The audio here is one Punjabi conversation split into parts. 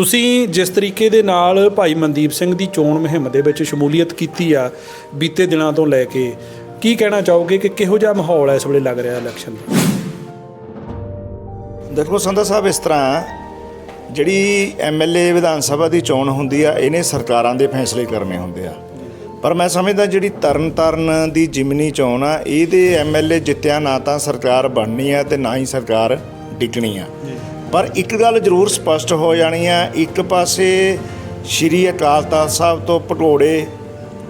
ਤੁਸੀਂ ਜਿਸ ਤਰੀਕੇ ਦੇ ਨਾਲ ਭਾਈ ਮਨਦੀਪ ਸਿੰਘ ਦੀ ਚੋਣ ਮੁਹਿੰਮ ਦੇ ਵਿੱਚ ਸ਼ਮੂਲੀਅਤ ਕੀਤੀ ਆ ਬੀਤੇ ਦਿਨਾਂ ਤੋਂ ਲੈ ਕੇ ਕੀ ਕਹਿਣਾ ਚਾਹੋਗੇ ਕਿ ਕਿਹੋ ਜਿਹਾ ਮਾਹੌਲ ਹੈ ਇਸ ਵੇਲੇ ਲੱਗ ਰਿਹਾ ਇਲੈਕਸ਼ਨ ਦਾ? ਦੇਖੋ ਸੰਧਾ ਸਾਹਿਬ ਇਸ ਤਰ੍ਹਾਂ ਜਿਹੜੀ ਐਮਐਲਏ ਵਿਧਾਨ ਸਭਾ ਦੀ ਚੋਣ ਹੁੰਦੀ ਆ ਇਹਨੇ ਸਰਕਾਰਾਂ ਦੇ ਫੈਸਲੇ ਕਰਨੇ ਹੁੰਦੇ ਆ। ਪਰ ਮੈਂ ਸਮਝਦਾ ਜਿਹੜੀ ਤਰਨ ਤਾਰਨ ਦੀ ਜਿਮਨੀ ਚੋਣ ਆ ਇਹਦੇ ਐਮਐਲਏ ਜਿੱਤਿਆ ਨਾ ਤਾਂ ਸਰਕਾਰ ਬਣਨੀ ਆ ਤੇ ਨਾ ਹੀ ਸਰਕਾਰ ਡਿੱਗਣੀ ਆ। ਪਰ ਇੱਕ ਗੱਲ ਜ਼ਰੂਰ ਸਪਸ਼ਟ ਹੋ ਜਾਣੀ ਆ, ਇੱਕ ਪਾਸੇ ਸ਼੍ਰੀ ਅਕਾਲ ਤਖਤ ਸਾਹਿਬ ਤੋਂ ਭਟੋੜੇ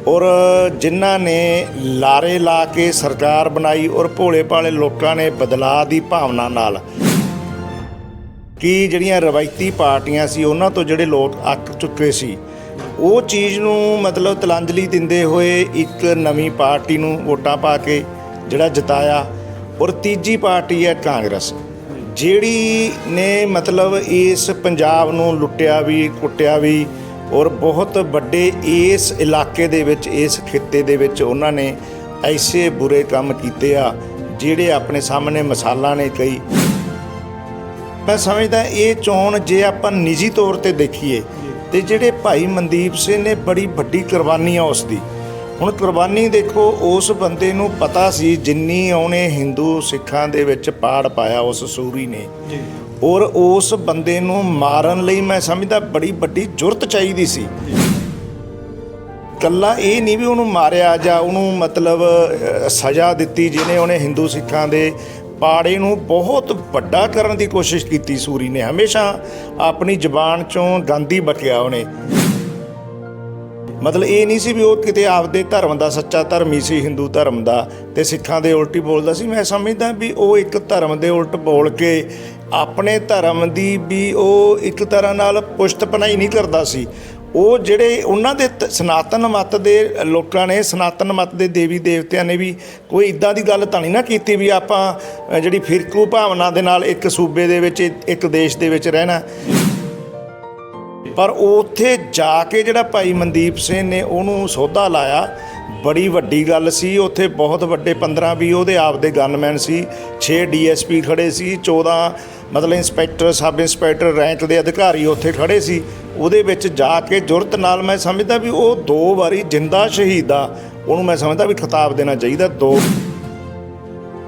ਔਰ ਜਿਨ੍ਹਾਂ ਨੇ ਲਾਰੇ ਲਾ ਕੇ ਸਰਕਾਰ ਬਣਾਈ ਔਰ ਭੋਲੇ ਭਾਲੇ ਲੋਕਾਂ ਨੇ ਬਦਲਾਅ ਦੀ ਭਾਵਨਾ ਨਾਲ ਕਿ ਜਿਹੜੀਆਂ ਰਵਾਇਤੀ ਪਾਰਟੀਆਂ ਸੀ, ਉਹਨਾਂ ਤੋਂ ਜਿਹੜੇ ਲੋਕ ਅੱਕ ਚੁੱਕੇ ਸੀ, ਉਹ ਚੀਜ਼ ਨੂੰ ਮਤਲਬ ਤਲਾਂਜਲੀ ਦਿੰਦੇ ਹੋਏ ਇੱਕ ਨਵੀਂ ਪਾਰਟੀ ਨੂੰ ਵੋਟਾਂ ਪਾ ਕੇ ਜਿਹੜਾ ਜਿਤਾਇਆ ਔਰ ਤੀਜੀ ਪਾਰਟੀ ਹੈ ਕਾਂਗਰਸ। ਜਿਹੜੀ ਨੇ ਮਤਲਬ ਇਸ ਪੰਜਾਬ ਨੂੰ ਲੁੱਟਿਆ ਵੀ, ਕੁੱਟਿਆ ਵੀ ਔਰ ਬਹੁਤ ਵੱਡੇ ਇਸ ਇਲਾਕੇ ਦੇ ਵਿੱਚ, ਇਸ ਖਿੱਤੇ ਦੇ ਵਿੱਚ ਉਹਨਾਂ ਨੇ ਐਸੇ ਬੁਰੇ ਕੰਮ ਕੀਤੇ ਆ, ਜਿਹੜੇ ਆਪਣੇ ਸਾਹਮਣੇ ਮਿਸਾਲਾਂ ਨੇ ਕਈ ਮੈਂ ਸਮਝਦਾ ਇਹ ਚੋਣ ਜੇ ਆਪਾਂ ਨਿੱਜੀ ਤੌਰ ਤੇ ਦੇਖੀਏ ਤੇ ਜਿਹੜੇ ਭਾਈ ਮਨਦੀਪ ਸਿੰਘ ਨੇ ਬੜੀ ਵੱਡੀ ਕੁਰਬਾਨੀ ਆ ਉਸ ਦੀ। ਹੁਣ ਕੁਰਬਾਨੀ ਦੇਖੋ ਉਸ ਬੰਦੇ ਨੂੰ ਪਤਾ ਸੀ ਜਿੰਨੀ ਉਹਨੇ ਹਿੰਦੂ ਸਿੱਖਾਂ ਦੇ ਵਿੱਚ ਪਾੜ ਪਾਇਆ ਉਸ ਸੂਰੀ ਨੇ। ਜੀ। ਔਰ ਉਸ ਬੰਦੇ ਨੂੰ ਮਾਰਨ ਲਈ ਮੈਂ ਸਮਝਦਾ ਬੜੀ ਵੱਡੀ ਜੁਰਤ ਚਾਹੀਦੀ ਸੀ। ਕੱਲਾ ਇਹ ਨਹੀਂ ਵੀ ਉਹਨੂੰ ਮਾਰਿਆ ਜਾਂ ਉਹਨੂੰ ਮਤਲਬ ਅ, ਸਜ਼ਾ ਦਿੱਤੀ ਜਿਹਨੇ ਉਹਨੇ ਹਿੰਦੂ ਸਿੱਖਾਂ ਦੇ ਪਾੜੇ ਨੂੰ ਬਹੁਤ ਵੱਡਾ ਕਰਨ ਦੀ ਕੋਸ਼ਿਸ਼ ਕੀਤੀ ਸੂਰੀ ਨੇ। ਹਮੇਸ਼ਾ ਆਪਣੀ ਜ਼ੁਬਾਨ ਚੋਂ ਗਾਂਧੀ ਬਕਿਆ ਉਹਨੇ। ਮਤਲਬ ਇਹ ਨਹੀਂ ਸੀ ਵੀ ਉਹ ਕਿਤੇ ਆਪਦੇ ਧਰਮ ਦਾ ਸੱਚਾ ਧਰਮ ਹੀ ਸੀ, ਹਿੰਦੂ ਧਰਮ ਦਾ ਤੇ ਸਿੱਖਾਂ ਦੇ ਉਲਟੀ ਬੋਲਦਾ ਸੀ। ਮੈਂ ਸਮਝਦਾ ਵੀ ਉਹ ਇੱਕ ਧਰਮ ਦੇ ਉਲਟ ਬੋਲ ਕੇ ਆਪਣੇ ਧਰਮ ਦੀ ਵੀ ਉਹ ਇੱਕ ਤਰ੍ਹਾਂ ਨਾਲ ਪੁਸ਼ਤਪਨਾਈ ਨਹੀਂ ਕਰਦਾ ਸੀ। ਉਹ ਜਿਹੜੇ ਉਹਨਾਂ ਦੇ ਸਨਾਤਨ ਮਤ ਦੇ ਲੋਕਾਂ ਨੇ, ਸਨਾਤਨ ਮਤ ਦੇ ਦੇਵੀ ਦੇਵਤਿਆਂ ਨੇ ਵੀ ਕੋਈ ਇਦਾਂ ਦੀ ਗੱਲ ਤਾਂ ਨਹੀਂ ਨਾ ਕੀਤੀ ਵੀ ਆਪਾਂ ਜਿਹੜੀ ਫਿਰਕੂ ਭਾਵਨਾ ਦੇ ਨਾਲ ਇੱਕ ਸੂਬੇ ਦੇ ਵਿੱਚ, ਇੱਕ ਦੇਸ਼ ਦੇ ਵਿੱਚ ਰਹਿਣਾ। ਪਰ ਉੱਥੇ ਜਾ ਕੇ ਜਿਹੜਾ ਭਾਈ ਮਨਦੀਪ ਸਿੰਘ ਨੇ ਉਹਨੂੰ ਸੋਧਾ ਲਾਇਆ, ਬੜੀ ਵੱਡੀ ਗੱਲ ਸੀ। ਉੱਥੇ ਬਹੁਤ ਵੱਡੇ 15 20 ਉਹਦੇ ਆਪਦੇ ਗਨਮੈਨ ਸੀ 6 ਡੀਐਸਪੀ ਖੜੇ ਸੀ 14 ਮਤਲਬ ਇੰਸਪੈਕਟਰ, ਸਬ ਇੰਸਪੈਕਟਰ ਰੈਂਕ ਦੇ ਅਧਿਕਾਰੀ ਉੱਥੇ ਖੜੇ ਸੀ। ਉਹਦੇ ਵਿੱਚ ਜਾ ਕੇ ਜੁਰਤ ਨਾਲ ਮੈਂ ਸਮਝਦਾ ਵੀ ਉਹ ਦੋ ਵਾਰੀ ਜਿੰਦਾ ਸ਼ਹੀਦ ਆ, ਉਹਨੂੰ ਮੈਂ ਸਮਝਦਾ ਵੀ ਖਿਤਾਬ ਦੇਣਾ ਚਾਹੀਦਾ। ਦੋ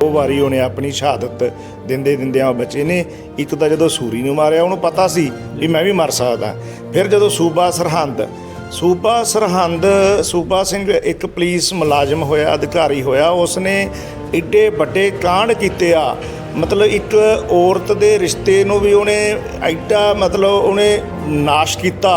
ਦੋ ਵਾਰੀ ਉਹਨੇ ਆਪਣੀ ਸ਼ਹਾਦਤ ਦਿੰਦੇ ਦਿੰਦਿਆਂ ਬਚੇ ਨੇ, ਇੱਕ ਤਾਂ ਜਦੋਂ ਸੂਰੀ ਨੂੰ ਮਾਰਿਆ ਉਹਨੂੰ ਪਤਾ ਸੀ ਵੀ ਮੈਂ ਵੀ ਮਰ ਸਕਦਾ। ਫਿਰ ਜਦੋਂ ਸੂਬਾ ਸਰਹੰਦ ਸੂਬਾ ਸਰਹੰਦ, ਸੂਬਾ ਸਿੰਘ ਇੱਕ ਪੁਲਿਸ ਮੁਲਾਜ਼ਮ ਹੋਇਆ, ਅਧਿਕਾਰੀ ਹੋਇਆ, ਉਸਨੇ ਏਡੇ ਵੱਡੇ ਕਾਂਡ ਕੀਤੇ ਆ। ਮਤਲਬ ਇੱਕ ਔਰਤ ਦੇ ਰਿਸ਼ਤੇ ਨੂੰ ਵੀ ਉਹਨੇ ਐਡਾ ਮਤਲਬ ਉਹਨੇ ਨਾਸ਼ ਕੀਤਾ।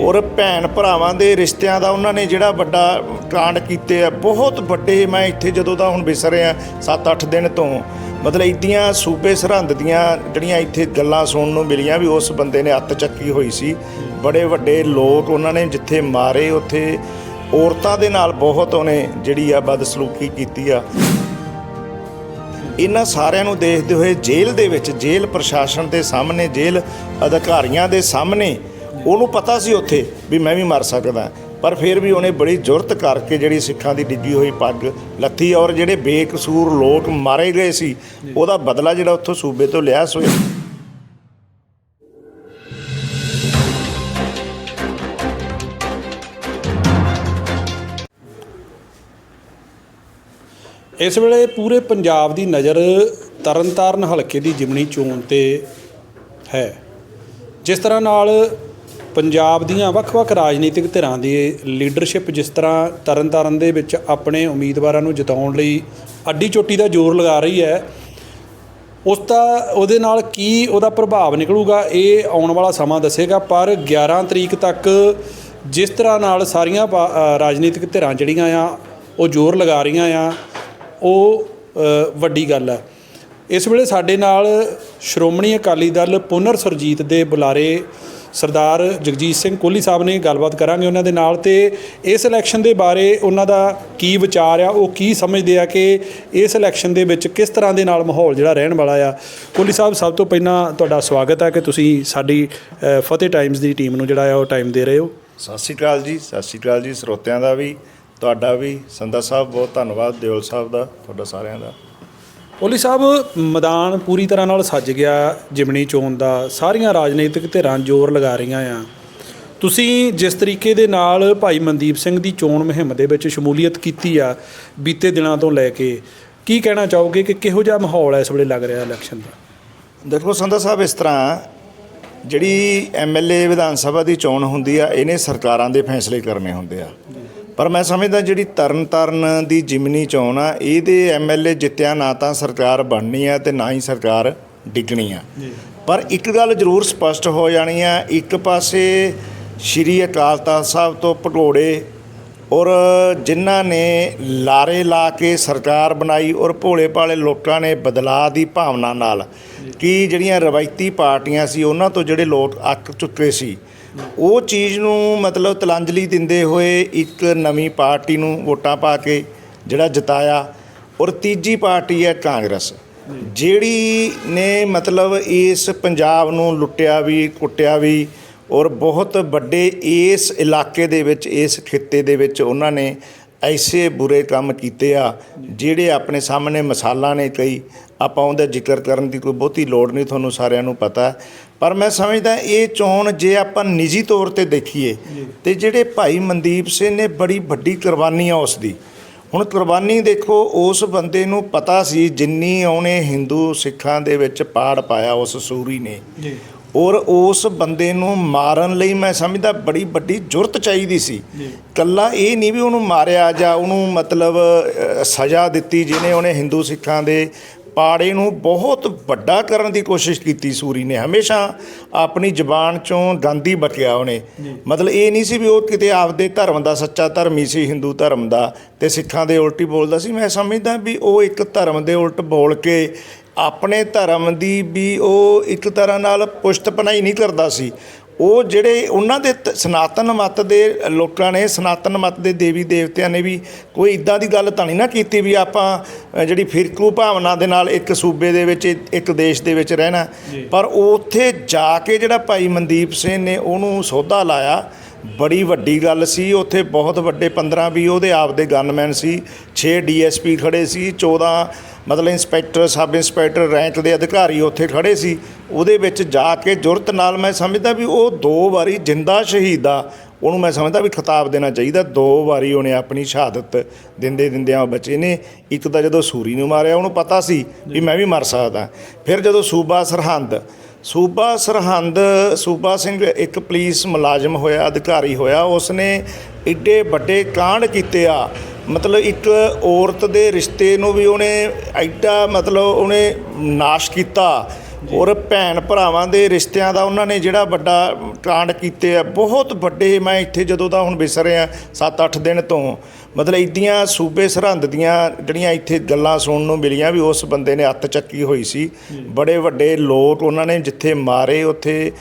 ਔਰ ਭੈਣ ਭਰਾਵਾਂ ਦੇ ਰਿਸ਼ਤਿਆਂ ਦਾ ਉਹਨਾਂ ਨੇ ਜਿਹੜਾ ਵੱਡਾ ਕਾਂਡ ਕੀਤੇ ਆ, ਬਹੁਤ ਵੱਡੇ ਮੈਂ ਇੱਥੇ ਜਦੋਂ ਦਾ ਹੁਣ ਵਿਸਰਿਆ 7-8 ਦਿਨ ਤੋਂ। ਮਤਲਬ ਇਦੀਆਂ ਸੂਬੇ ਸਰਹੰਦ ਦੀਆਂ ਜਿਹੜੀਆਂ ਇੱਥੇ ਗੱਲਾਂ ਸੁਣਨ ਨੂੰ ਮਿਲੀਆਂ ਵੀ ਉਸ ਬੰਦੇ ਨੇ ਅੱਤ ਚੱਕੀ ਹੋਈ ਸੀ। ਬੜੇ ਵੱਡੇ ਲੋਕ ਉਹਨਾਂ ਨੇ ਜਿੱਥੇ ਮਾਰੇ, ਉੱਥੇ ਔਰਤਾਂ ਦੇ ਨਾਲ ਬਹੁਤ ਉਹਨੇ ਜਿਹੜੀ ਆ ਬਦਸਲੂਕੀ ਕੀਤੀ ਆ। ਇਹਨਾਂ ਸਾਰਿਆਂ ਨੂੰ ਦੇਖਦੇ ਹੋਏ ਜੇਲ੍ਹ ਦੇ ਵਿੱਚ, ਜੇਲ੍ਹ ਪ੍ਰਸ਼ਾਸਨ ਦੇ ਸਾਹਮਣੇ, ਜੇਲ੍ਹ ਅਧਿਕਾਰੀਆਂ ਦੇ ਸਾਹਮਣੇ ਉਹਨੂੰ ਪਤਾ ਸੀ ਉੱਥੇ ਵੀ ਮੈਂ ਵੀ ਮਰ ਸਕਦਾ। ਪਰ ਫਿਰ ਵੀ ਉਹਨੇ ਬੜੀ ਜੁਰਤ ਕਰਕੇ ਜਿਹੜੀ ਸਿੱਖਾਂ ਦੀ ਡਿੱਗੀ ਹੋਈ ਪੱਗ ਲੱਥੀ ਔਰ ਜਿਹੜੇ ਬੇਕਸੂਰ ਲੋਕ ਮਾਰੇ ਗਏ ਸੀ ਉਹਦਾ ਬਦਲਾ ਜਿਹੜਾ ਉੱਥੋਂ ਸੂਬੇ ਤੋਂ ਲਿਆ ਸੋ ਇਸ ਵੇਲੇ ਪੂਰੇ ਪੰਜਾਬ ਦੀ ਨਜ਼ਰ ਤਰਨਤਾਰਨ ਹਲਕੇ ਦੀ ਜਿਮਣੀ ਚੋਣ ਤੇ ਹੈ। ਜਿਸ ਤਰ੍ਹਾਂ ਨਾਲ ਪੰਜਾਬ ਦੀਆਂ ਵੱਖ-ਵੱਖ ਰਾਜਨੀਤਿਕ ਧਿਰਾਂ ਦੀ ਲੀਡਰਸ਼ਿਪ ਜਿਸ ਤਰ੍ਹਾਂ ਤਰਨਤਾਰਨ ਦੇ ਵਿੱਚ ਆਪਣੇ ਉਮੀਦਵਾਰਾਂ ਨੂੰ ਜਿਤਾਉਣ ਲਈ ਅੱਡੀ ਚੋਟੀ ਦਾ ਜ਼ੋਰ ਲਗਾ ਰਹੀ ਹੈ, ਉਸ ਦਾ, ਉਹਦੇ ਨਾਲ ਕੀ ਉਹਦਾ ਪ੍ਰਭਾਵ ਨਿਕਲੂਗਾ, ਇਹ ਆਉਣ ਵਾਲਾ ਸਮਾਂ ਦੱਸੇਗਾ, ਪਰ 11 ਤਰੀਕ ਤੱਕ ਜਿਸ ਤਰ੍ਹਾਂ ਨਾਲ ਸਾਰੀਆਂ ਪਾ- ਰਾਜਨੀਤਿਕ ਧਿਰਾਂ ਜਿਹੜੀਆਂ ਆ, ਉਹ ਜ਼ੋਰ ਲਗਾ ਰਹੀਆਂ ਆ, ਉਹ ਵੱਡੀ ਗੱਲ ਹੈ। ਇਸ ਵੇਲੇ ਸਾਡੇ ਨਾਲ ਸ਼੍ਰੋਮਣੀ ਅਕਾਲੀ ਦਲ ਪੁਨਰ ਸੁਰਜੀਤ ਦੇ ਬੁਲਾਰੇ ਸਰਦਾਰ ਜਗਜੀਤ ਸਿੰਘ ਕੋਹਲੀ ਸਾਹਿਬ ਨੇ ਗੱਲਬਾਤ ਕਰਾਂਗੇ ਉਹਨਾਂ ਦੇ ਨਾਲ ਤੇ ਇਸ ਇਲੈਕਸ਼ਨ ਦੇ ਬਾਰੇ ਉਹਨਾਂ ਦਾ ਕੀ ਵਿਚਾਰ ਆ, ਉਹ ਕੀ ਸਮਝਦੇ ਆ ਕਿ ਇਸ ਇਲੈਕਸ਼ਨ ਦੇ ਵਿੱਚ ਕਿਸ ਤਰ੍ਹਾਂ ਦੇ ਨਾਲ ਮਾਹੌਲ ਜਿਹੜਾ ਰਹਿਣ ਵਾਲਾ ਆ। ਕੋਹਲੀ ਸਾਹਿਬ, ਸਭ ਤੋਂ ਪਹਿਲਾਂ ਤੁਹਾਡਾ ਸਵਾਗਤ ਹੈ ਕਿ ਤੁਸੀਂ ਸਾਡੀ ਫਤਿਹ ਟਾਈਮਸ ਦੀ ਟੀਮ ਨੂੰ ਜਿਹੜਾ ਆ ਉਹ ਟਾਈਮ ਦੇ ਰਹੇ ਹੋ। ਸਤਿ ਸ਼੍ਰੀ ਅਕਾਲ ਜੀ, ਸਤਿ ਸ਼੍ਰੀ ਅਕਾਲ ਜੀ, ਸਰੋਤਿਆਂ ਦਾ ਵੀ, ਤੁਹਾਡਾ ਵੀ, ਸੰਧਾ ਸਾਹਿਬ ਬਹੁਤ ਧੰਨਵਾਦ, ਦਿਓਲ ਸਾਹਿਬ ਦਾ, ਤੁਹਾਡਾ ਸਾਰਿਆਂ ਦਾ। ਓਲੀ ਸਾਹਿਬ, ਮੈਦਾਨ ਪੂਰੀ ਤਰ੍ਹਾਂ ਨਾਲ ਸੱਜ ਗਿਆ, ਜਿਮਣੀ ਚੋਣ ਦਾ। ਸਾਰੀਆਂ ਰਾਜਨੀਤਿਕ ਧਿਰਾਂ ਜ਼ੋਰ ਲਗਾ ਰਹੀਆਂ ਆ। ਤੁਸੀਂ ਜਿਸ ਤਰੀਕੇ ਦੇ ਨਾਲ ਭਾਈ ਮਨਦੀਪ ਸਿੰਘ ਦੀ ਚੋਣ ਮੁਹਿੰਮ ਦੇ ਵਿੱਚ ਸ਼ਮੂਲੀਅਤ ਕੀਤੀ ਆ, ਬੀਤੇ ਦਿਨਾਂ ਤੋਂ ਲੈ ਕੇ, ਕੀ ਕਹਿਣਾ ਚਾਹੋਗੇ ਕਿ ਕਿਹੋ ਜਿਹਾ ਮਾਹੌਲ ਹੈ ਇਸ ਵੇਲੇ ਲੱਗ ਰਿਹਾ ਇਲੈਕਸ਼ਨ ਦਾ? ਦੇਖੋ, ਸੰਧਾ ਸਾਹਿਬ, ਇਸ ਤਰ੍ਹਾਂ ਜਿਹੜੀ ਐਮਐਲਏ ਵਿਧਾਨ ਸਭਾ ਦੀ ਚੋਣ ਹੁੰਦੀ ਆ, ਇਹਨੇ ਸਰਕਾਰਾਂ ਦੇ ਫੈਸਲੇ ਕਰਨੇ ਹੁੰਦੇ ਆ। ਪਰ ਮੈਂ ਸਮਝਦਾ ਜਿਹੜੀ ਤਰਨ ਤਾਰਨ ਦੀ ਜਿਮਨੀ ਚੋਣ ਆ ਇਹਦੇ ਐਮਐਲਏ ਜਿੱਤਿਆ ਨਾ ਤਾਂ ਸਰਕਾਰ ਬਣਨੀ ਆ ਤੇ ਨਾ ਹੀ ਸਰਕਾਰ ਡਿੱਗਣੀ ਆ। ਪਰ ਇੱਕ ਗੱਲ ਜ਼ਰੂਰ ਸਪਸ਼ਟ ਹੋ ਜਾਣੀ ਆ ਇੱਕ ਪਾਸੇ ਸ਼੍ਰੀ ਅਕਾਲ ਤਖਤ ਸਾਹਿਬ ਤੋਂ ਭਗੌੜੇ ਔਰ ਜਿਨ੍ਹਾਂ ਨੇ ਲਾਰੇ ਲਾ ਕੇ ਸਰਕਾਰ ਬਣਾਈ ਔਰ ਭੋਲੇ ਭਾਲੇ ਲੋਕਾਂ ਨੇ ਬਦਲਾਅ ਦੀ ਭਾਵਨਾ ਨਾਲ ਕਿ ਜਿਹੜੀਆਂ ਰਵਾਇਤੀ ਪਾਰਟੀਆਂ ਸੀ ਉਹਨਾਂ ਤੋਂ ਜਿਹੜੇ ਲੋਕ ਅੱਕ ਚੁੱਕੇ ਸੀ ਉਹ ਚੀਜ਼ ਨੂੰ ਮਤਲਬ ਤਲਾਂਜਲੀ ਦਿੰਦੇ ਹੋਏ ਇੱਕ ਨਵੀਂ ਪਾਰਟੀ ਨੂੰ ਵੋਟਾਂ ਪਾ ਕੇ ਜਿਹੜਾ ਜਿਤਾਇਆ ਔਰ ਤੀਜੀ ਪਾਰਟੀ ਹੈ ਕਾਂਗਰਸ। ਜਿਹੜੀ ਨੇ ਮਤਲਬ ਇਸ ਪੰਜਾਬ ਨੂੰ ਲੁੱਟਿਆ ਵੀ, ਕੁੱਟਿਆ ਵੀ ਔਰ ਬਹੁਤ ਵੱਡੇ ਇਸ ਇਲਾਕੇ ਦੇ ਵਿੱਚ, ਇਸ ਖਿੱਤੇ ਦੇ ਵਿੱਚ ਉਹਨਾਂ ਨੇ ਐਸੇ ਬੁਰੇ ਕੰਮ ਕੀਤੇ ਆ, ਜਿਹੜੇ ਆਪਣੇ ਸਾਹਮਣੇ ਮਿਸਾਲਾਂ ਨੇ ਕਈ ਆਪਾਂ ਉਹਦਾ ਜ਼ਿਕਰ ਕਰਨ ਦੀ ਕੋਈ ਬਹੁਤੀ ਲੋੜ ਨਹੀਂ, ਤੁਹਾਨੂੰ ਸਾਰਿਆਂ ਨੂੰ ਪਤਾ। ਪਰ ਮੈਂ ਸਮਝਦਾ ਇਹ ਚੋਣ ਜੇ ਆਪਾਂ ਨਿੱਜੀ ਤੌਰ ਤੇ ਦੇਖੀਏ ਤੇ ਜਿਹੜੇ ਭਾਈ ਮਨਦੀਪ ਸਿੰਘ ਨੇ ਬੜੀ ਵੱਡੀ ਕੁਰਬਾਨੀ ਆ ਉਸ ਦੀ। ਹੁਣ ਕੁਰਬਾਨੀ ਦੇਖੋ ਉਸ ਬੰਦੇ ਨੂੰ ਪਤਾ ਸੀ ਜਿੰਨੀ ਉਹਨੇ ਹਿੰਦੂ ਸਿੱਖਾਂ ਦੇ ਵਿੱਚ ਪਾੜ ਪਾਇਆ ਉਸ ਸੂਰੀ ਨੇ। ਜੀ। ਔਰ ਉਸ ਬੰਦੇ ਨੂੰ ਮਾਰਨ ਲਈ ਮੈਂ ਸਮਝਦਾ ਬੜੀ ਵੱਡੀ ਜ਼ਰੂਰਤ ਚਾਹੀਦੀ ਸੀ। ਕੱਲਾ ਇਹ ਨਹੀਂ ਵੀ ਉਹਨੂੰ ਮਾਰਿਆ ਜਾਂ ਉਹਨੂੰ ਮਤਲਬ ਸਜ਼ਾ ਦਿੱਤੀ ਜਿਹਨੇ ਉਹਨੇ ਹਿੰਦੂ ਸਿੱਖਾਂ ਦੇ ਪਾੜੇ ਨੂੰ ਬਹੁਤ ਵੱਡਾ ਕਰਨ ਦੀ ਕੋਸ਼ਿਸ਼ ਕੀਤੀ ਸੂਰੀ ਨੇ। ਹਮੇਸ਼ਾ ਆਪਣੀ ਜ਼ੁਬਾਨ ਚੋਂ ਗਾਂਧੀ ਬਕਿਆ ਉਹਨੇ। ਮਤਲਬ ਇਹ ਨਹੀਂ ਸੀ ਵੀ ਉਹ ਕਿਤੇ ਆਪਦੇ ਧਰਮ ਦਾ ਸੱਚਾ ਧਰਮੀ ਸੀ ਹਿੰਦੂ ਧਰਮ ਦਾ ਤੇ ਸਿੱਖਾਂ ਦੇ ਉਲਟੀ ਬੋਲਦਾ ਸੀ। ਮੈਂ ਸਮਝਦਾ ਵੀ ਉਹ ਇੱਕ ਧਰਮ ਦੇ ਉਲਟ ਬੋਲ ਕੇ ਆਪਣੇ ਧਰਮ ਦੀ ਵੀ ਉਹ ਇੱਕ ਤਰ੍ਹਾਂ ਨਾਲ ਪੁਸ਼ਤਪਨਾਈ ਨਹੀਂ ਕਰਦਾ ਸੀ। ਉਹ ਜਿਹੜੇ ਉਹਨਾਂ ਦੇ ਤ- ਸਨਾਤਨ ਮਤ ਦੇ ਲੋਕਾਂ ਨੇ ਸਨਾਤਨ ਮਤ ਦੇ ਦੇਵੀ ਦੇਵਤਿਆਂ ਨੇ ਵੀ ਕੋਈ ਇਦਾਂ ਦੀ ਗੱਲ ਤਾਂ ਨਹੀਂ ਨਾ ਕੀਤੀ ਵੀ ਆਪਾਂ ਅ, ਜਿਹੜੀ ਫਿਰਕੂ ਭਾਵਨਾ ਦੇ ਨਾਲ ਇੱਕ ਸੂਬੇ ਦੇ ਵਿੱਚ ਇੱਕ- ਇੱਕ ਦੇਸ਼ ਦੇ ਵਿੱਚ ਰਹਿਣਾ। ਪਰ ਉੱਥੇ ਜਾ ਕੇ ਜਿਹੜਾ ਭਾਈ ਮਨਦੀਪ ਸਿੰਘ ਨੇ ਉਹਨੂੰ ਸੌਦਾ ਲਾਇਆ ਬੜੀ ਵੱਡੀ ਗੱਲ ਸੀ। ਉੱਥੇ ਬਹੁਤ ਵੱਡੇ 15 ਵੀ ਉਹਦੇ ਆਪਦੇ ਗਨਮੈਨ ਸੀ। 6 ਡੀਐਸਪੀ ਖੜੇ ਸੀ। 14 ਮਤਲਬ ਇੰਸਪੈਕਟਰ, ਸਬ ਇੰਸਪੈਕਟਰ, ਰੈਂਕ ਦੇ ਅਧਿਕਾਰੀ ਉੱਥੇ ਖੜੇ ਸੀ। ਉਹਦੇ ਵਿੱਚ ਜਾ ਕੇ ਜੁਰਤ ਨਾਲ ਮੈਂ ਸਮਝਦਾ ਵੀ ਉਹ ਦੋ ਵਾਰੀ ਜਿੰਦਾ ਸ਼ਹੀਦ ਆ, ਉਹਨੂੰ ਮੈਂ ਸਮਝਦਾ ਵੀ ਖਿਤਾਬ ਦੇਣਾ ਚਾਹੀਦਾ। ਦੋ ਵਾਰੀ ਉਹਨੇ ਆਪਣੀ ਸ਼ਹਾਦਤ ਦਿੰਦੇ ਦਿੰਦਿਆਂ ਬਚੇ ਨੇ। ਇੱਕ ਤਾਂ ਜਦੋਂ ਸੂਰੀ ਨੂੰ ਮਾਰਿਆ, ਉਹਨੂੰ ਪਤਾ ਸੀ ਵੀ ਮੈਂ ਵੀ ਮਰ ਸਕਦਾ। ਫਿਰ ਜਦੋਂ ਸੂਬਾ ਸਰਹੰਦ ਸੂਬਾ ਸਰਹੰਦ ਸੂਬਾ ਸਿੰਘ ਇੱਕ ਪੁਲਿਸ ਮੁਲਾਜ਼ਮ ਹੋਇਆ ਅਧਿਕਾਰੀ ਹੋਇਆ ਉਸਨੇ ਏਡੇ ਵੱਡੇ ਕਾਂਡ ਕੀਤੇ ਆ। ਮਤਲਬ ਇੱਕ ਔਰਤ ਦੇ ਰਿਸ਼ਤੇ ਨੂੰ ਵੀ ਉਹਨੇ ਐਡਾ ਮਤਲਬ ਉਹਨੇ ਨਾਸ਼ ਕੀਤਾ ਔਰ ਭੈਣ ਭਰਾਵਾਂ ਦੇ ਰਿਸ਼ਤਿਆਂ ਦਾ ਉਹਨਾਂ ਨੇ ਜਿਹੜਾ ਵੱਡਾ ਕਾਂਡ ਕੀਤੇ ਆ। ਬਹੁਤ ਵੱਡੇ ਮੈਂ ਇੱਥੇ ਜਦੋਂ ਦਾ ਹੁਣ ਵਿਸਰ ਰਿਹਾ 7-8 ਦਿਨ ਤੋਂ। ਮਤਲਬ ਇਦੀਆਂ ਸੂਬੇ ਸਰਹੰਦ ਦੀਆਂ ਜਿਹੜੀਆਂ ਇੱਥੇ ਗੱਲਾਂ ਸੁਣਨ ਨੂੰ ਮਿਲੀਆਂ ਵੀ ਉਸ ਬੰਦੇ ਨੇ ਅੱਤ ਚੱਕੀ ਹੋਈ ਸੀ। ਬੜੇ ਵੱਡੇ ਲੋਕ ਉਹਨਾਂ ਨੇ ਜਿੱਥੇ ਮਾਰੇ, ਉੱਥੇ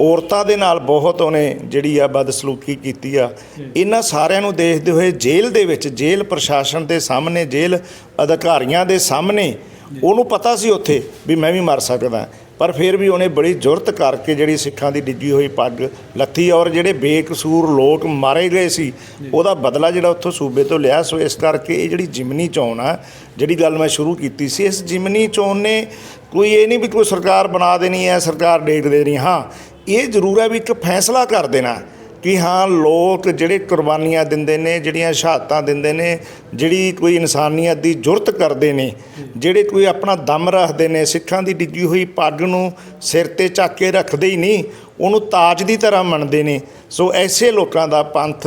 ਔਰਤਾਂ ਦੇ ਨਾਲ ਬਹੁਤ ਉਹਨੇ ਜਿਹੜੀ ਆ ਬਦਸਲੂਕੀ ਕੀਤੀ ਆ। ਇਹਨਾਂ ਸਾਰਿਆਂ ਨੂੰ ਦੇਖਦੇ ਹੋਏ ਜੇਲ੍ਹ ਦੇ ਵਿੱਚ, ਜੇਲ੍ਹ ਪ੍ਰਸ਼ਾਸਨ ਦੇ ਸਾਹਮਣੇ, ਜੇਲ੍ਹ ਅਧਿਕਾਰੀਆਂ ਦੇ ਸਾਹਮਣੇ ਉਹਨੂੰ ਪਤਾ ਸੀ ਉੱਥੇ ਵੀ ਮੈਂ ਵੀ ਮਰ ਸਕਦਾ। ਪਰ ਫਿਰ ਵੀ ਉਹਨੇ ਬੜੀ ਜ਼ੁਰਤ ਕਰਕੇ ਜਿਹੜੀ ਸਿੱਖਾਂ ਦੀ ਡਿੱਗੀ ਹੋਈ ਪੱਗ ਲੱਥੀ ਔਰ ਜਿਹੜੇ ਬੇਕਸੂਰ ਲੋਕ ਮਾਰੇ ਗਏ ਸੀ ਉਹਦਾ ਬਦਲਾ ਜਿਹੜਾ ਉੱਥੋਂ ਸੂਬੇ ਤੋਂ ਲਿਆ। ਸੋ ਇਸ ਕਰਕੇ ਇਹ ਜਿਹੜੀ ਜਿਮਨੀ ਚੋਣ ਆ ਜਿਹੜੀ ਗੱਲ ਮੈਂ ਸ਼ੁਰੂ ਕੀਤੀ ਸੀ ਇਸ ਜਿਮਨੀ ਚੋਣ ਨੇ ਕੋਈ ਇਹ ਨਹੀਂ ਵੀ ਕੋਈ ਸਰਕਾਰ ਬਣਾ ਦੇਣੀ ਹੈ ਸਰਕਾਰ ਡੇਟ ਦੇਣੀ ਹਾਂ ਇਹ ਜ਼ਰੂਰ ਹੈ ਵੀ ਇੱਕ ਫੈਸਲਾ ਕਰ ਦੇਣਾ। ਕਿ ਹਾਂ, ਲੋਕ ਜਿਹੜੇ ਕੁਰਬਾਨੀਆਂ ਦਿੰਦੇ ਨੇ, ਜਿਹੜੀਆਂ ਸ਼ਹਾਦਤਾਂ ਦਿੰਦੇ ਨੇ, ਜਿਹੜੀ ਕੋਈ ਇਨਸਾਨੀਅਤ ਦੀ ਜੁਰਤ ਕਰਦੇ ਨੇ, ਜਿਹੜੇ ਕੋਈ ਆਪਣਾ ਦਮ ਰੱਖਦੇ ਨੇ, ਸਿੱਖਾਂ ਦੀ ਡਿੱਗੀ ਹੋਈ ਪੱਗ ਨੂੰ ਸਿਰ ਤੇ ਚੱਕ ਕੇ ਰੱਖਦੇ ਹੀ ਨਹੀਂ, ਉਹਨੂੰ ਤਾਜ ਦੀ ਤਰ੍ਹਾਂ ਮੰਨਦੇ ਨੇ। ਸੋ ਐਸੇ ਲੋਕਾਂ ਦਾ ਪੰਥ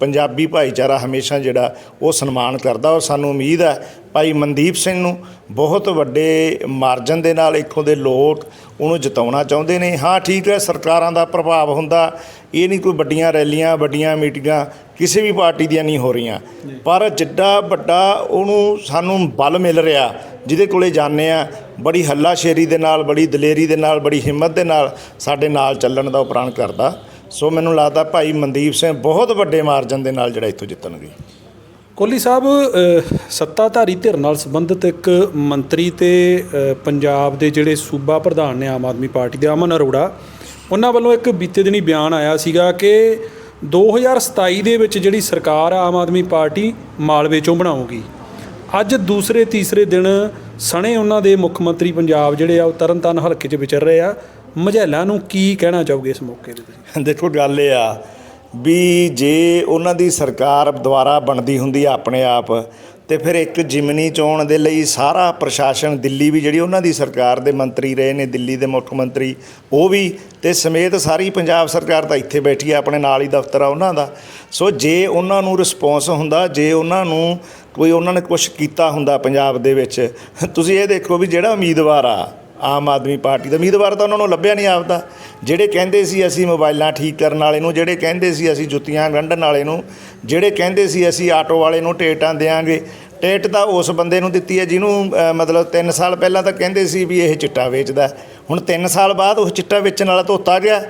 ਪੰਜਾਬੀ ਭਾਈਚਾਰਾ ਹਮੇਸ਼ਾ ਜਿਹੜਾ ਉਹ ਸਨਮਾਨ ਕਰਦਾ ਔਰ ਸਾਨੂੰ ਉਮੀਦ ਹੈ ਭਾਈ ਮਨਦੀਪ ਸਿੰਘ ਨੂੰ ਬਹੁਤ ਵੱਡੇ ਮਾਰਜਨ ਦੇ ਨਾਲ ਇੱਥੋਂ ਦੇ ਲੋਕ ਉਹਨੂੰ ਜਿਤਾਉਣਾ ਚਾਹੁੰਦੇ ਨੇ। ਹਾਂ, ਠੀਕ ਹੈ, ਸਰਕਾਰਾਂ ਦਾ ਪ੍ਰਭਾਵ ਹੁੰਦਾ, ਇਹ ਨਹੀਂ ਕੋਈ ਵੱਡੀਆਂ ਰੈਲੀਆਂ, ਵੱਡੀਆਂ ਮੀਟਿੰਗਾਂ ਕਿਸੇ ਵੀ ਪਾਰਟੀ ਦੀਆਂ ਨਹੀਂ ਹੋ ਰਹੀਆਂ। ਪਰ ਜਿੱਡਾ ਵੱਡਾ ਉਹਨੂੰ ਸਾਨੂੰ ਬਲ ਮਿਲ ਰਿਹਾ, ਜਿਹਦੇ ਕੋਲੇ ਜਾਂਦੇ ਆ ਬੜੀ ਹੱਲਾਸ਼ੇਰੀ ਦੇ ਨਾਲ, ਬੜੀ ਦਲੇਰੀ ਦੇ ਨਾਲ, ਬੜੀ ਹਿੰਮਤ ਦੇ ਨਾਲ ਸਾਡੇ ਨਾਲ ਚੱਲਣ ਦਾ ਉਹ ਕਰਦਾ। ਸੋ ਮੈਨੂੰ ਲੱਗਦਾ ਭਾਈ ਮਨਦੀਪ ਸਿੰਘ ਬਹੁਤ ਵੱਡੇ ਮਾਰਜਨ ਦੇ ਨਾਲ ਜਿਹੜਾ ਇੱਥੋਂ ਜਿੱਤਣਗੇ ਕੋਹਲੀ ਸਾਹਿਬ ਸੱਤਾਧਾਰੀ ਧਿਰ ਨਾਲ ਸੰਬੰਧਿਤ ਇੱਕ ਮੰਤਰੀ ਤੇ ਪੰਜਾਬ ਦੇ ਜਿਹੜੇ ਸੂਬਾ ਪ੍ਰਧਾਨ ਨੇ ਆਮ ਆਦਮੀ ਪਾਰਟੀ ਦੇ ਅਮਨ ਅਰੋੜਾ, ਉਹਨਾਂ ਵੱਲੋਂ ਇੱਕ ਬੀਤੇ ਦਿਨੀ ਬਿਆਨ ਆਇਆ ਸੀਗਾ ਕਿ 2027 ਦੇ ਵਿੱਚ ਜਿਹੜੀ ਸਰਕਾਰ ਆ ਆਮ ਆਦਮੀ ਪਾਰਟੀ ਮਾਲਵੇ ਚੋਂ ਬਣਾਉਗੀ ਅੱਜ ਦੂਸਰੇ ਤੀਸਰੇ ਦਿਨ ਸਣੇ ਉਹਨਾਂ ਦੇ ਮੁੱਖ ਮੰਤਰੀ ਪੰਜਾਬ ਜਿਹੜੇ ਆ ਉਹ ਤਰਨਤਾਰਨ ਹਲਕੇ 'ਚ ਵਿਚਰ ਰਹੇ ਆ। ਮਝੈਲਾਂ ਨੂੰ ਕੀ ਕਹਿਣਾ ਚਾਹੋਗੇ ਇਸ ਮੌਕੇ ਤੇ ਤੁਸੀਂ? ਦੇਖੋ, ਗੱਲ ਇਹ ਆ ਵੀ ਜੇ ਉਹਨਾਂ ਦੀ ਸਰਕਾਰ ਦੁਆਰਾ ਬਣਦੀ ਹੁੰਦੀ ਆ ਆਪਣੇ ਆਪ, ਤੇ ਫਿਰ ਇੱਕ ਜਿਮਨੀ ਚੋਣ ਦੇ ਲਈ ਸਾਰਾ ਪ੍ਰਸ਼ਾਸਨ ਦਿੱਲੀ ਵੀ ਜਿਹੜੀ ਉਹਨਾਂ ਦੀ ਸਰਕਾਰ ਦੇ ਮੰਤਰੀ ਰਹੇ ਨੇ, ਦਿੱਲੀ ਦੇ ਮੁੱਖ ਮੰਤਰੀ, ਉਹ ਵੀ, ਤੇ ਸਮੇਤ ਸਾਰੀ ਪੰਜਾਬ ਸਰਕਾਰ ਤਾਂ ਇੱਥੇ ਬੈਠੀ ਆ, ਆਪਣੇ ਨਾਲ ਹੀ ਦਫ਼ਤਰ ਆ ਉਹਨਾਂ ਦਾ। ਸੋ ਜੇ ਉਹਨਾਂ ਨੂੰ ਰਿਸਪੌਂਸ ਹੁੰਦਾ, ਜੇ ਉਹਨਾਂ ਨੂੰ ਕੋਈ ਉਹਨਾਂ ਨੇ ਕੁਝ ਕੀਤਾ ਹੁੰਦਾ ਪੰਜਾਬ ਦੇ ਵਿੱਚ, ਤੁਸੀਂ ਇਹ ਦੇਖੋ ਵੀ ਜਿਹੜਾ ਉਮੀਦਵਾਰ ਆ ਆਮ ਆਦਮੀ ਪਾਰਟੀ ਦਾ। ਉਮੀਦਵਾਰ ਤਾਂ ਉਹਨਾਂ ਨੂੰ ਲੱਭਿਆ ਨਹੀਂ ਆਪਦਾ। ਜਿਹੜੇ ਕਹਿੰਦੇ ਸੀ ਅਸੀਂ ਮੋਬਾਈਲਾਂ ਠੀਕ ਕਰਨ ਵਾਲੇ ਨੂੰ, ਜਿਹੜੇ ਕਹਿੰਦੇ ਸੀ ਅਸੀਂ ਜੁੱਤੀਆਂ ਗੰਢਣ ਵਾਲੇ ਨੂੰ, ਜਿਹੜੇ ਕਹਿੰਦੇ ਸੀ ਅਸੀਂ ਆਟੋ ਵਾਲੇ ਨੂੰ ਟੇਟਾਂ ਦੇਾਂਗੇ ਟੇਟ ਤਾਂ ਉਸ ਬੰਦੇ ਨੂੰ ਦਿੱਤੀ ਹੈ ਜਿਹਨੂੰ ਮਤਲਬ 3 ਸਾਲ ਪਹਿਲਾਂ ਤਾਂ ਕਹਿੰਦੇ ਸੀ ਵੀ ਇਹ ਚਿੱਟਾ ਵੇਚਦਾ ਹੁਣ 3 ਸਾਲ ਬਾਅਦ ਉਹ ਚਿੱਟਾ ਵੇਚਣ ਵਾਲਾ ਧੋਤਾ ਗਿਆ।